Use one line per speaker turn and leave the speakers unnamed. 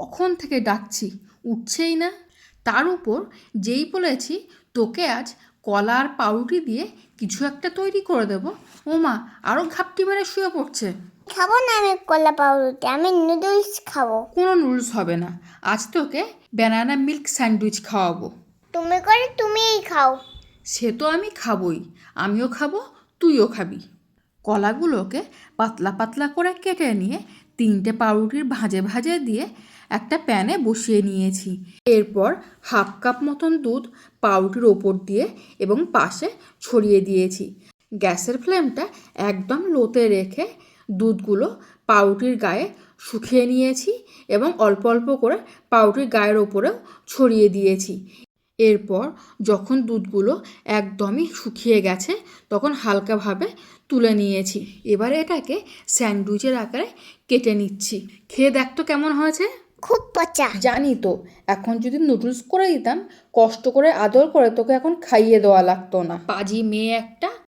কখন থেকে ডাকছি? উঠছেই না। তার উপর যেই বলেছি তোকে আজ কলার পাউরুটি দিয়ে কিছু একটা তৈরি করে দেব। ও মা আরও ঘাপটি মেরে শুয়ে পড়ছে।
খাব না আমি কলা পাউরুটি আমি নুডলস খাব।
কোনো নুডলস হবে না। আজ তোকে ব্যানানা মিল্ক স্যান্ডউইচ খাওয়াবো।
তুমি করে তুমিই খাও।
সে তো আমি খাবই। আমিও খাব তুইও খাবি। কলাগুলোকে পাতলা পাতলা করে কেটে নিয়ে তিনটে পাউরুটির ভাজে ভাজে দিয়ে একটা প্যানে বসিয়ে নিয়েছি। এরপর হাফ কাপ মতন দুধ পাউরুটির ওপর দিয়ে এবং পাশে ছড়িয়ে দিয়েছি। গ্যাসের ফ্লেমটা একদম লোতে রেখে দুধগুলো পাউরুটির গায়ে শুকিয়ে নিয়েছি এবং অল্প অল্প করে পাউরুটির গায়ের ওপরেও ছড়িয়ে দিয়েছি। এরপর যখন দুধগুলো একদমই শুকিয়ে গেছে তখন হালকাভাবে তুলে নিয়েছি। এবারে এটাকে স্যান্ডউইচের আকারে কেটে নিচ্ছি। খেয়ে দেখ তো কেমন হয়েছে।
খুব পচা।
জানি তো এখন যদি নুডলস করে দিতাম কষ্ট করে আদর করে তোকে এখন খাইয়ে দেওয়া লাগতো না। পাজি মেয়ে একটা